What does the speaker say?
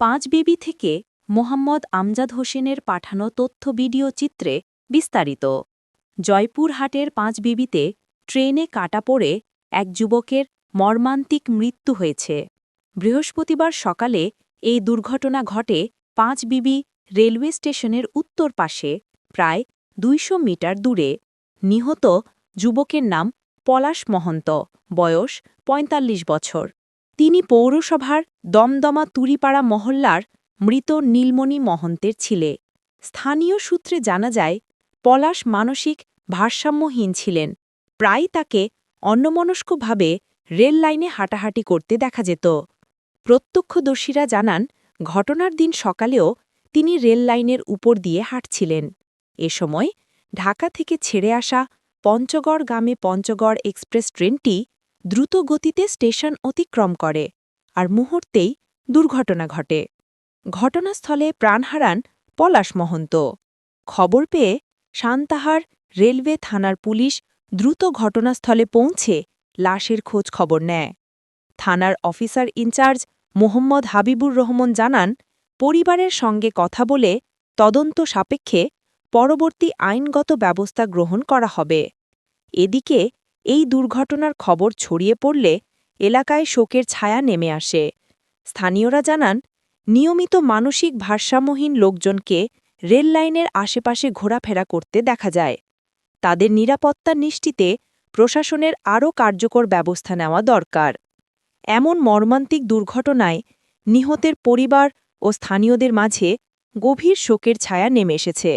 পাঁচ বিবি থেকে মোহাম্মদ আমজাদ হোসেনের পাঠানো তথ্য ভিডিও চিত্রে বিস্তারিত। জয়পুরহাটের পাঁচ বিবিতে ট্রেনে কাটা পড়ে এক যুবকের মর্মান্তিক মৃত্যু হয়েছে। বৃহস্পতিবার সকালে এই দুর্ঘটনা ঘটে পাঁচ বিবি রেলওয়ে স্টেশনের উত্তর পাশে, প্রায় দুইশো মিটার দূরে। নিহত যুবকের নাম পলাশ মহন্ত, বয়স ৪৫ বছর। তিনি পৌরসভার দমদমা তুরিপাড়া মহল্লার মৃত নীলমণি মহন্তের ছিলে। স্থানীয় সূত্রে জানা যায়, পলাশ মানসিক ভারসাম্যহীন ছিলেন। প্রায় তাকে অন্যমনস্কভাবে রেল লাইনে হাঁটাহাঁটি করতে দেখা যেত। প্রত্যক্ষদর্শীরা জানান, ঘটনার দিন সকালেও তিনি রেল লাইনের উপর দিয়ে হাঁটছিলেন। এ সময় ঢাকা থেকে ছেড়ে আসা পঞ্চগড় গ্রামে পঞ্চগড় এক্সপ্রেস ট্রেনটি দ্রুত গতিতে স্টেশন অতিক্রম করে, আর মুহূর্তেই দুর্ঘটনা ঘটে। ঘটনাস্থলে প্রাণ হারান পলাশ মহন্ত। খবর পেয়ে সান্তাহার রেলওয়ে থানার পুলিশ দ্রুত ঘটনাস্থলে পৌঁছে লাশের খোঁজ খবর নেয়। থানার officer in charge Mohammad Habibur Rahman জানান, পরিবারের সঙ্গে কথা বলে তদন্ত সাপেক্ষে পরবর্তী আইনগত ব্যবস্থা গ্রহণ করা হবে। এদিকে এই দুর্ঘটনার খবর ছড়িয়ে পড়লে এলাকায় শোকের ছায়া নেমে আসে। স্থানীয়রা জানান, নিয়মিত মানসিক ভারসাম্যহীন লোকজনকে রেল লাইনের আশেপাশে ঘোরাফেরা করতে দেখা যায়। তাদের নিরাপত্তা নিশ্চিতে প্রশাসনের আরও কার্যকর ব্যবস্থা নেওয়া দরকার। এমন মর্মান্তিক দুর্ঘটনায় নিহতের পরিবার ও স্থানীয়দের মাঝে গভীর শোকের ছায়া নেমে এসেছে।